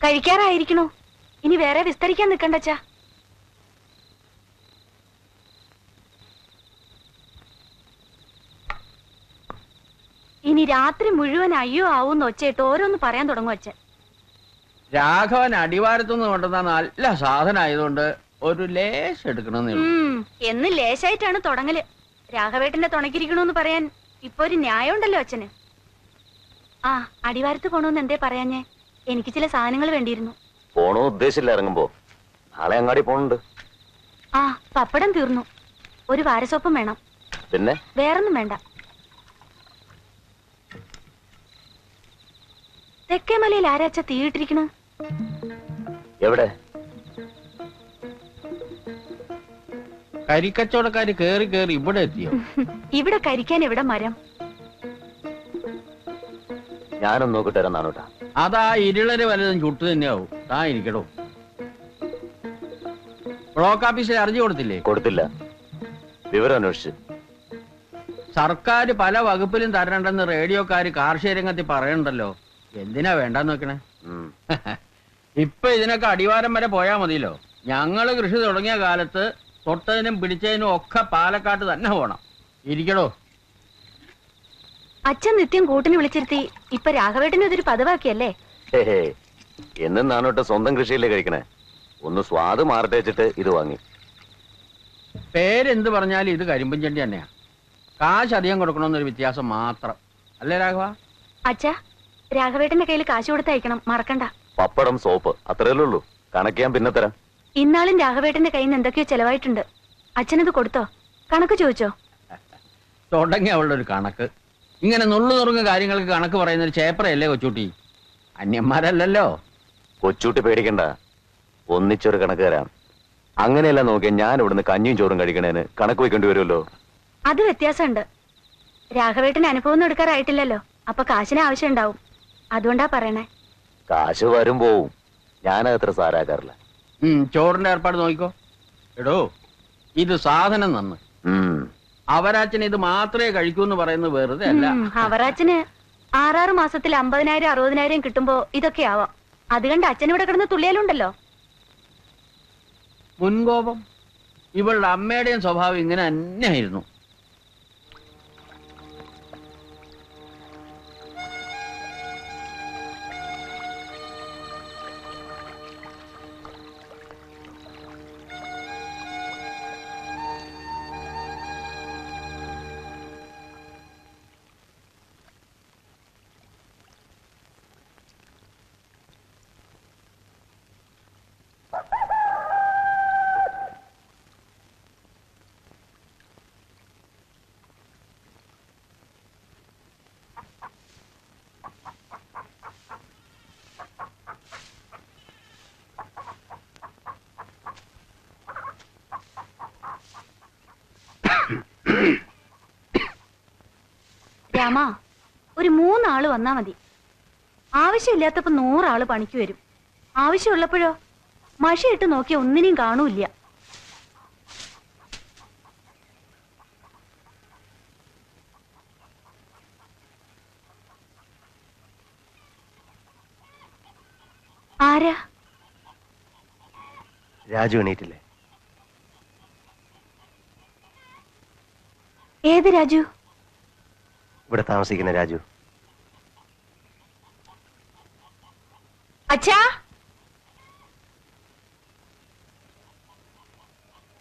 കഴിക്കാറായിരിക്കണോ? ഇനി വേറെ വിസ്തരിക്കാൻ നിൽക്കണ്ടച്ചാ ഇനി രാത്രി മുഴുവൻ അയ്യോ ആവൂന്ന് ഒച്ചയിട്ട് ഓരോന്ന് പറയാൻ തുടങ്ങും അച്ഛൻ. രാഘവൻ അടിവാരത്തുനിന്ന് കൊണ്ടുവന്ന നല്ല സാധനം ആയതുകൊണ്ട് ഒരു ലേശം എടുക്കണമെന്നേ ഉള്ളൂ. ഉം, എന്ന് ലേശായിട്ടാണ് തുടങ്ങൽ. രാഘവേട്ടന്റെ തുണക്കിരിക്കണോന്ന് പറയാൻ ഇപ്പൊ ഒരു ന്യായം ഉണ്ടല്ലോ അച്ഛന്. ആ അടിവാരത്ത് പോണോന്ന് എന്തേ പറയാഞ്ഞേ? എനിക്ക് ചില സാധനങ്ങൾ വേണ്ടിയിരുന്നു. പോണോ ഉദ്ദേശിച്ചില്ല ഇറങ്ങുമ്പോ. നാളെ അങ്ങാടി പോണുണ്ട്. ആ പപ്പടം തീർന്നു. ഒരു വാരസോപ്പം വേണം. പിന്നെ? വേറൊന്നും വേണ്ട. തെക്കേമലയിൽ ആരാച്ച തീയിട്ടിരിക്കണ്? എവിടെ? കരിക്കച്ചവടക്കാര് കേറി കേറി ഇവിടെ എത്തിയോ? ഇവിടെ കരിക്കാൻ എവിടെ മരം? ഞാനൊന്ന് നോക്കിട്ട് തരാം നാണോട്ടാ. അതാ ഇരുളര് വലതും ചുട്ടു തന്നെയാവും. താ ഇരിക്കടോ. ബ്ലോക്ക് ഓഫീസിൽ അറിഞ്ഞു കൊടുത്തില്ലേ? കൊടുത്തില്ല. വിവരം അന്വേഷിച്ചു. സർക്കാർ പല വകുപ്പിലും തരണ്ടെന്ന് റേഡിയോക്കാര് കാർഷിക രംഗത്തിൽ പറയണ്ടല്ലോ എന്തിനാ വേണ്ടെന്ന് വെക്കണേ ഉം. ഇപ്പൊ ഇതിനൊക്കെ അടിവാരം വരെ പോയാ മതിയല്ലോ. ഞങ്ങൾ കൃഷി തുടങ്ങിയ കാലത്ത് തൊട്ടതിനും പിടിച്ചതിനും ഒക്കെ പാലക്കാട്ട് തന്നെ പോണം. ഇരിക്കടോ. അച്ഛൻ നിത്യം കൂട്ടിന് വിളിച്ചിരുത്തി ഇപ്പൊ രാഘവേട്ടനും അതൊരു പതിവാക്കിയല്ലേ. എന്നും നാണോട്ട് സ്വന്തം കൃഷിയല്ലേ കഴിക്കണേ? ഒന്ന് സ്വാദ് മാറട്ടെ വെച്ചിട്ട് ഇത് വാങ്ങി. പേരെന്ത് പറഞ്ഞാലും ഇത് കരിമ്പൻ ചെണ്ടി തന്നെയാ. കാശ് അധികം കൊടുക്കണമെന്നൊരു വ്യത്യാസം മാത്രം. അല്ലേ രാഘവ? അച്ഛാ രാഘവേട്ടന്റെ കയ്യിൽ കാശ് കൊടുത്തയക്കണം. മറക്കണ്ട. പപ്പടം സോപ്പ് അത്രയല്ലേ ഉള്ളൂ. കണക്ക് ഞാൻ പിന്നെ തരാം. ഇന്നാളും രാഘവേട്ടന്റെ കയ്യിൽ നിന്ന് എന്തൊക്കെയോ ചെലവായിട്ടുണ്ട്. അച്ഛനത് കൊടുത്തോ? കണക്ക് ചോദിച്ചോ? തുടങ്ങി അവളുടെ ഒരു കണക്ക്. ഇങ്ങനെ നുള്ളു നുറുങ്ങ കാര്യങ്ങൾക്ക് കണക്ക് പറയുന്ന ഒരു ചേപ്പറയല്ലേ കൊച്ചൂട്ടി? അന്യന്മാരല്ലല്ലോ. കൊച്ചൂട്ടി പേടിക്കണ്ട. ഒന്നിച്ചൊരു കണക്ക് തരാം അങ്ങനെയല്ല നോക്കിയാൽ ഞാൻ ഇവിടുന്ന് കഞ്ഞിയും ചോറും കഴിക്കണേന് കണക്ക് വെക്കേണ്ടി വരുമല്ലോ. അത് വ്യത്യാസമുണ്ട്. രാഘവേട്ടന് അനുഭവം ഒന്നും എടുക്കാറായിട്ടില്ലല്ലോ. അപ്പൊ കാശിന് ആവശ്യം ഉണ്ടാവും അതുകൊണ്ടാ പറയണേ. കാശ് വരും പോവും. ഞാനത്ര സാരാക്കാറില്ല ചോറിന്റെ ഏർപ്പാട് നോക്കിക്കോ. എടോ ഇത് സാധനം നന്ന്. അവരാച്ചൻ ഇത് മാത്രമേ കഴിക്കൂ എന്ന് പറയുന്നത് വെറുതെ അല്ല. അവരാച്ചന് അവറാച്ചന് ആറാറ് മാസത്തിൽ അമ്പതിനായിരം അറുപതിനായിരം കിട്ടുമ്പോ ഇതൊക്കെ ആവാം. അത് കണ്ട് അച്ഛൻ ഇവിടെ കിടന്ന് തുള്ളിയാലുണ്ടല്ലോ. മുൻകോപം. ഇവളുടെ അമ്മയുടെയും സ്വഭാവം ഇങ്ങനെ തന്നെയായിരുന്നു. രാമാ ഒരു മൂന്നാൾ വന്നാ മതി. ആവശ്യമില്ലാത്തപ്പോ നൂറാൾ പണിക്ക് വരും. ആവശ്യമുള്ളപ്പോഴോ? മഷിയിട്ട് നോക്കിയ ഒന്നിനെയും കാണൂല്ല. ആരാ? രാജു എണീറ്റില്ലേ? ഏത് രാജു? ഇവിടെ താമസിക്കുന്ന രാജു. അച്ഛാ?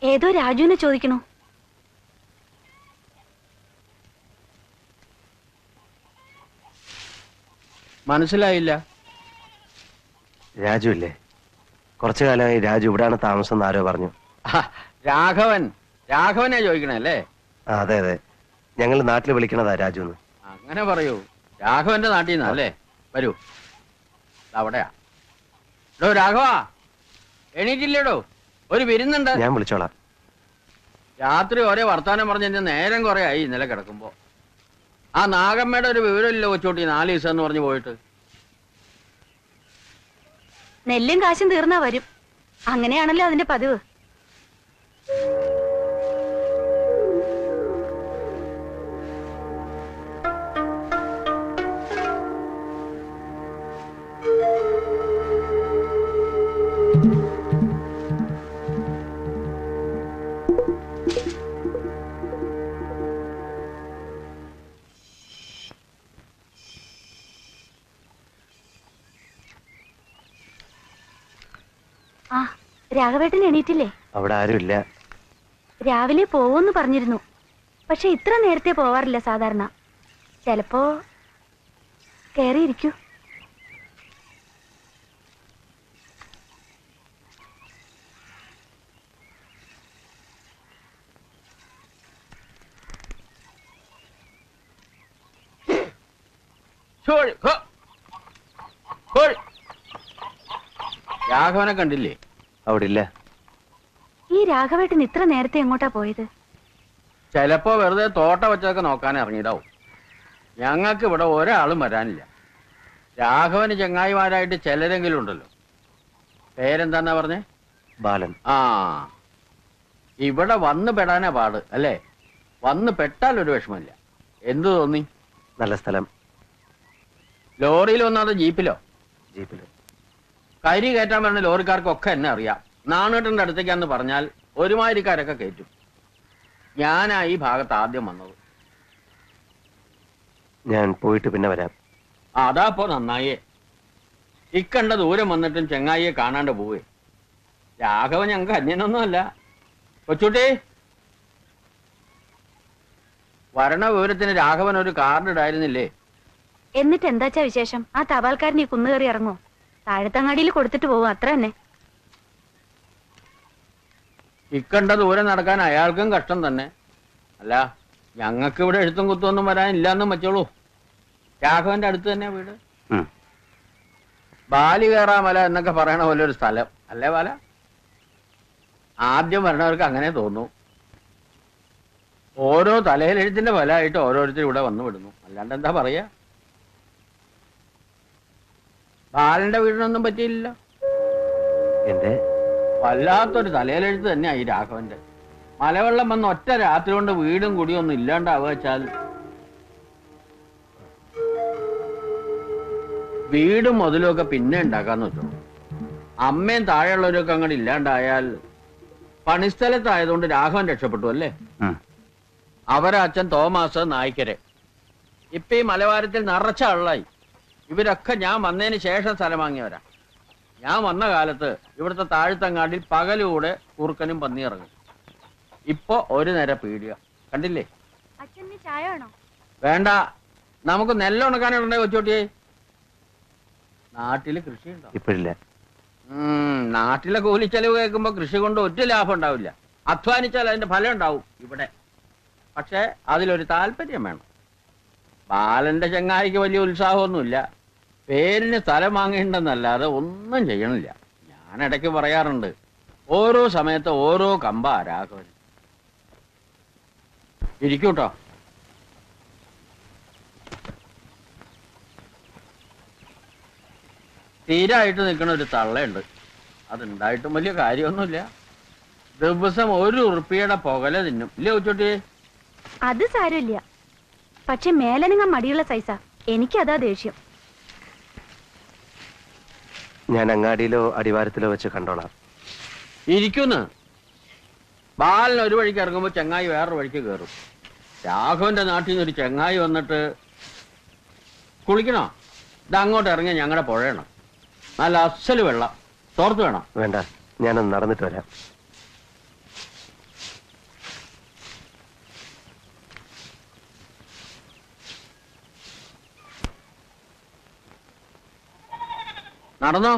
ഏതോ രാജുവിനെ ചോദിക്കണു. മനസ്സിലായില്ല. രാജു ഇല്ലേ? കുറച്ചു കാലമായി രാജു ഇവിടെയാണ് താമസം എന്ന് ആരോ പറഞ്ഞു. ആ, രാഘവൻ. രാഘവനെ ചോദിക്കണല്ലേ ആ അതെ അതെ. ഞങ്ങൾ നാട്ടിൽ വിളിക്കണതാ രാജു എന്ന് അങ്ങനെ പറയൂ. രാഘവന്റെ നാട്ടിൽ നിന്നാ അല്ലേ? വരൂ. അവിടെയാ. എടോ രാഘവ. എണീറ്റില്ലേടോ? ഒരു വിരുന്നുണ്ട്. ഞാൻ വിളിച്ചോളാം. രാത്രി ഒരേ വർത്താനം പറഞ്ഞ നേരം കുറെ ആയി ഇന്നലെ കിടക്കുമ്പോ. ആ നാഗമ്മയുടെ ഒരു വിവരമില്ല കൊച്ചോട്ടി നാല് ദിവസം എന്ന് പറഞ്ഞു പോയിട്ട്. നെല്ലും കാശും തീർന്നാ വരും. അങ്ങനെയാണല്ലോ അതിന്റെ പതിവ്. ആ രാഘവേട്ടൻ എണീറ്റില്ലേ? അവിടെ ആരുമില്ല. രാവിലെ പോവെന്ന് പറഞ്ഞിരുന്നു. പക്ഷെ ഇത്ര നേരത്തെ പോവാറില്ല സാധാരണ. ചിലപ്പോ കയറിയിരിക്കൂ it, hold ഹോൾ. രാഘവനെ കണ്ടില്ലേ? അവിടെ ഇല്ല ഈ രാഘവേട്ടൻ ഇത്ര നേരത്തെ എങ്ങോട്ടാ പോയത്? ചിലപ്പോ വെറുതെ തോട്ട വെച്ചൊക്കെ നോക്കാൻ ഇറങ്ങിയിടാവും ഞങ്ങൾക്ക് ഇവിടെ ഒരാളും വരാനില്ല. രാഘവന് ചങ്ങായിമാരായിട്ട് ചിലരെങ്കിലും ഉണ്ടല്ലോ. പേരെന്താന്നാ പറഞ്ഞേ? ബാലൻ. ആ. ഇവിടെ വന്ന് പെടാനാ പാട് അല്ലേ? വന്ന് പെട്ടാൽ ഒരു വിഷമമില്ല. എന്തു തോന്നി? നല്ല സ്ഥലം. ലോറിയിൽ വന്നത് ജീപ്പിലോ? ജീപ്പിൽ. കരി കയറ്റാൻ പറഞ്ഞ ലോറിക്കാർക്കൊക്കെ എന്നെ അറിയാം. നാണേട്ടന്റെ അടുത്തേക്കാന്ന് പറഞ്ഞാൽ ഒരുമാതിരിക്കാരൊക്കെ കയറ്റും. ഞാനാ ഈ ഭാഗത്ത് ആദ്യം വന്നത്. ഞാൻ പോയിട്ട് പിന്നെ വരാം. അതാപ്പോ നന്നായേ. ഇക്കണ്ട ദൂരം വന്നിട്ടും ചെങ്ങായിയെ കാണാണ്ട് പോവേ. രാഘവൻ ഞങ്ങൾക്ക് അന്യനൊന്നുമല്ല. കൊച്ചുട്ടി. വരണ വിവരത്തിന് രാഘവൻ ഒരു കാർഡ് ഇടായിരുന്നില്ലേ എന്നിട്ട് എന്താച്ചാ വിശേഷം? ആ തപാൽക്കാരൻ ഈ കുന്നുകയറി ഇറങ്ങോ താഴത്തങ്ങാടിയിൽ കൊടുത്തിട്ട് പോവും അത്ര തന്നെ. ഇക്കണ്ട ദൂരം നടക്കാൻ അയാൾക്കും കഷ്ടം തന്നെ. അല്ല ഞങ്ങൾക്ക് ഇവിടെ എഴുത്തും കുത്തൊന്നും വരാനില്ലാന്ന് വെച്ചോളൂ രാഘവന്റെ അടുത്ത് തന്നെ വീട്. ബാലി കയറാമല എന്നൊക്കെ പറയണ പോലെ ഒരു സ്ഥലം. അല്ലേ ബാല? ആദ്യം വരണവർക്ക് അങ്ങനെ തോന്നു. ഓരോ തലയിലെഴുത്തിന്റെ ഫലമായിട്ട് ഓരോരുത്തരും ഇവിടെ വന്നു വിടുന്നു. അല്ലാണ്ട് എന്താ പറയാ? ബാലന്റെ വീടിനൊന്നും പറ്റിയില്ല. എന്റെ വല്ലാത്തൊരു തലയിലെഴുത്ത് തന്നെയാ ഈ രാഘവന്റെ. മലവെള്ളം വന്ന് ഒറ്റ രാത്രി കൊണ്ട് വീടും കുടിയും ഒന്നും ഇല്ലാണ്ടാവുക വെച്ചാൽ വീടും മുതലും ഒക്കെ പിന്നെ ഉണ്ടാക്കാന്ന് വെച്ചോ. അമ്മയും താഴെയുള്ളവരൊക്കെ അങ്ങോട്ട് ഇല്ലാണ്ടായാൽ പണിസ്ഥലത്തായതുകൊണ്ട് രാഘവൻ രക്ഷപ്പെട്ടു അല്ലേ? അവരച്ഛൻ തോമാസ് നായ്ക്കരെ. ഇപ്പൊ ഈ മലവാരത്തിൽ നിറച്ച ആളായി. ഇവരൊക്കെ ഞാൻ വന്നതിന് ശേഷം സ്ഥലം വാങ്ങിയവരാ. ഞാൻ വന്ന കാലത്ത് ഇവിടുത്തെ താഴ്ത്തങ്ങാടിൽ പകലൂടെ കുറുക്കനും പന്നി ഇറങ്ങും. ഇപ്പൊ ഒരു നേരം പീടിക. കണ്ടില്ലേ? അച്ഛന് ചായ വേണോ? വേണ്ട. നമുക്ക് നെല്ലുണക്കാനുണ്ടേ കൊച്ചോട്ടിയെ നാട്ടിൽ കൃഷിയുണ്ടോ? ഇപ്പോഴില്ല. ഉം, നാട്ടിലെ കൂലിച്ചെലവ് കേൾക്കുമ്പോ കൃഷി കൊണ്ട് ഒറ്റ ലാഭം ഉണ്ടാവില്ല. അധ്വാനിച്ചാൽ അതിന്റെ ഫലം ഉണ്ടാവും ഇവിടെ. പക്ഷെ അതിലൊരു താല്പര്യം വേണം. ബാലന്റെ ചങ്ങായിക്ക് വലിയ ഉത്സാഹമൊന്നുമില്ല. പേരിന് സ്ഥലം വാങ്ങേണ്ടെന്നല്ലാതെ ഒന്നും ചെയ്യണില്ല. ഞാൻ ഇടയ്ക്ക് പറയാറുണ്ട് ഓരോ സമയത്ത് ഓരോ കമ്പ രാഘവൻ ഇരിക്കൂട്ടോ. തീരായിട്ട് നിൽക്കുന്ന ഒരു തള്ളയുണ്ട്. അതുണ്ടായിട്ടും വലിയ കാര്യമൊന്നുമില്ല. ദിവസം ഒരു ഉറുപ്പിയുടെ പുകല തിന്നും. ഇല്ലേ ഉച്ചോട്ടി? അത് സാരമില്ല. പക്ഷെ മേലനങ്ങ മടിയുള്ള സൈസാ. എനിക്കതാ ദേഷ്യം. ഞാൻ അങ്ങാടിയിലോ അടിവാരത്തിലോ വെച്ച് കണ്ടോളാം. ഇരിക്കുന്നു. ബാലൻ ഒരു വഴിക്ക് ഇറങ്ങുമ്പോൾ ചങ്ങായി വേറൊരു വഴിക്ക് കയറും രാഘവന്റെ നാട്ടിൽ നിന്ന് ഒരു ചെങ്ങായി വന്നിട്ട് കുളിക്കണോ? ഇത് അങ്ങോട്ട് ഇറങ്ങി ഞങ്ങളുടെ പുഴയണം. നല്ല അസൽ വെള്ളം. തോർത്ത് വേണം. വേണ്ട ഞാനൊന്ന് നടന്നിട്ട് വരാം. നടന്നോ?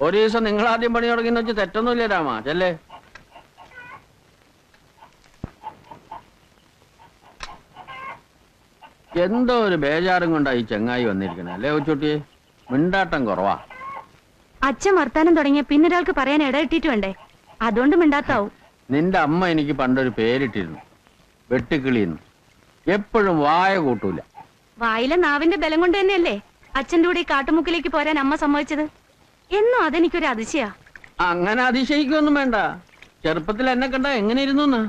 ഒരു ദിവസം നിങ്ങൾ ആദ്യം പണി തുടങ്ങി വെച്ച് തെറ്റൊന്നുമില്ല രാമ? ചെല്ലേ. എന്തോ ഒരു ബേജാറും കൊണ്ടാ ഈ ചെങ്ങായി വന്നിരിക്കണേ അല്ലേ ഉച്ചുട്ടി മിണ്ടാട്ടം കുറവാ. അച്ഛൻ വർത്താനം തുടങ്ങിയ പിന്നൊരാൾക്ക് പറയാൻ ഇടയിട്ടിട്ട് വേണ്ടേ? അതുകൊണ്ട് മിണ്ടാത്താവും. നിന്റെ അമ്മ എനിക്ക് പണ്ടൊരു പേരിട്ടിരുന്നു. വെട്ടുക്കിളിന്ന് എപ്പോഴും വായ കൂട്ടൂല. വായിലെ നാവിന്റെ ബലം കൊണ്ട് തന്നെയല്ലേ അച്ഛന്റെ കൂടെ ഈ കാട്ടുമുക്കിലേക്ക് പോരാൻ അമ്മ സമ്മതിച്ചത്? എന്നും അതെനിക്കൊരു അതിശയാ. അങ്ങനെ അതിശയിക്കൊന്നും വേണ്ട. ചെറുപ്പത്തിൽ എന്നെ കണ്ട എങ്ങനെ ഇരുന്നു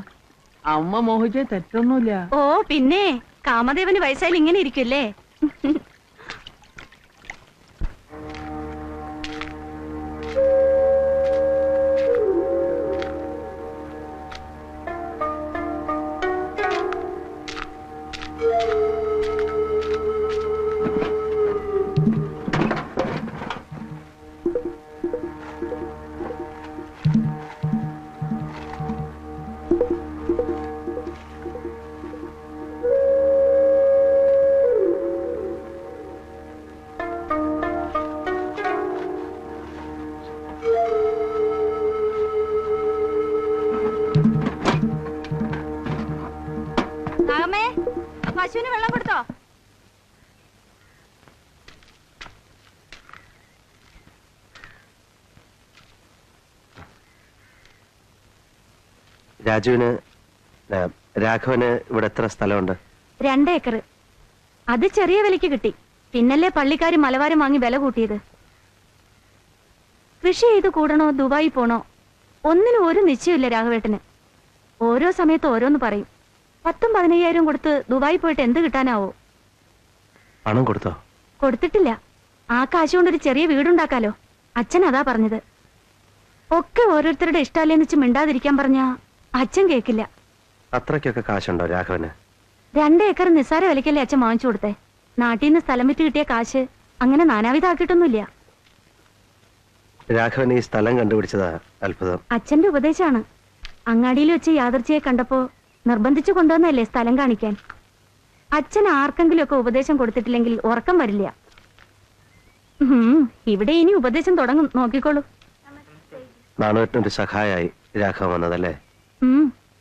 അമ്മ മോഹിച്ച തെറ്റൊന്നുമില്ല. ഓ പിന്നെ. കാമദേവന് വയസ്സായാലും ഇങ്ങനെ ഇരിക്കുമല്ലേ രാജുവിന് രാഘവന് ഇവിടെ എത്ര സ്ഥലമുണ്ട്? രണ്ട് ഏക്കർ അത് ചെറിയ വിലയ്ക്ക് കിട്ടി. പിന്നല്ലേ പള്ളിക്കാർ മലവാരം വാങ്ങി വില കൂട്ടിയത്. കൃഷി ചെയ്ത് കൂടണോ ദുബായി പോണോ? ഒന്നിനും ഒരു നിശ്ചയമില്ല രാഘവേട്ടന്. ഓരോ സമയത്ത് ഓരോന്ന് പറയും. പത്തും പതിനയ്യായിരം കൊടുത്ത് ദുബായി പോയിട്ട് എന്ത് കിട്ടാനാവോ? പണം കൊടുത്തോ? കൊടുത്തിട്ടില്ല. ആ കാശ് കൊണ്ടൊരു ചെറിയ വീടുണ്ടാക്കാലോ. അച്ഛൻ അതാ പറഞ്ഞത്. ഒക്കെ ഓരോരുത്തരുടെ ഇഷ്ടമല്ലേന്ന് വെച്ച് മിണ്ടാതിരിക്കാൻ പറഞ്ഞ അച്ഛൻ കേക്കില്ല. അത്രയ്ക്കൊക്കെ കാശുണ്ടോ രാഘവന്? രണ്ട് ഏക്കർ നിസ്സാര വിലക്കല്ലേ അച്ഛൻ വാങ്ങിച്ചു കൊടുത്തെ. നാട്ടിൽ നിന്ന് സ്ഥലം വിറ്റ് കിട്ടിയ കാശ് അങ്ങനെ നാനാവിധാക്കിയിട്ടൊന്നുമില്ല. രാഘവൻ ഈ സ്ഥലം കണ്ടുപിടിച്ചതാ അത്ഭുതം. അച്ഛന്റെ ഉപദേശമാണ്. അങ്ങാടിയിൽ വെച്ച് യാദർച്ചയെ കണ്ടപ്പോ നിർബന്ധിച്ചു കൊണ്ടുവന്നല്ലേ സ്ഥലം കാണിക്കാൻ. അച്ഛൻ ആർക്കെങ്കിലും ഒക്കെ ഉപദേശം കൊടുത്തിട്ടില്ലെങ്കിൽ ഉറക്കം വരില്ല. ഇവിടെ ഇനി ഉപദേശം തുടങ്ങും. നോക്കിക്കോളൂ. നാണുവേട്ടനൊരു സഹായായി രാഘവൻ വന്നതല്ലേ?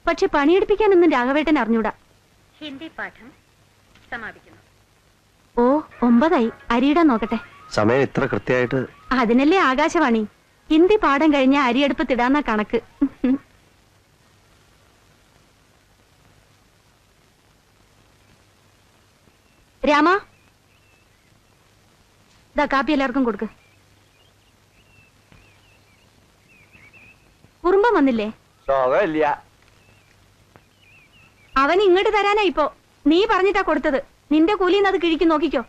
പക്ഷെ പണിയെടുപ്പിക്കാനൊന്നും രാഘവേട്ടൻ അറിഞ്ഞൂടാ. ഹിന്ദി പാഠം സമാപിക്കുന്നു. ഓ ഒമ്പതായി. അരിയിടാൻ നോക്കട്ടെ. സമയം ഇത്ര കൃത്യമായിട്ട് അതിനല്ലേ ആകാശവാണി. ഹിന്ദി പാഠം കഴിഞ്ഞ അരിയടുപ്പത്തിടാന്ന കണക്ക്. രാമ? ദാ കാപ്പി എല്ലാവർക്കും കൊടുക്ക്. കുറുമ്പം വന്നില്ലേ? അവൻ ഇങ്ങോട്ട് തരാനാ ഇപ്പോ. നീ പറഞ്ഞിട്ടാ കൊടുത്തത്. നിന്റെ കൂലിന്ന് അത് കിഴിക്കും നോക്കിക്കോ.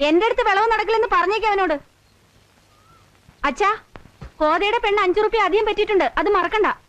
എന്റെ അടുത്ത് വിളവ് നടക്കില്ലെന്ന് പറഞ്ഞേക്ക് അവനോട്. അച്ഛാ കോതയുടെ പെണ്ണ് അഞ്ചു റുപ്യ അധികം പറ്റിയിട്ടുണ്ട് അത് മറക്കണ്ട.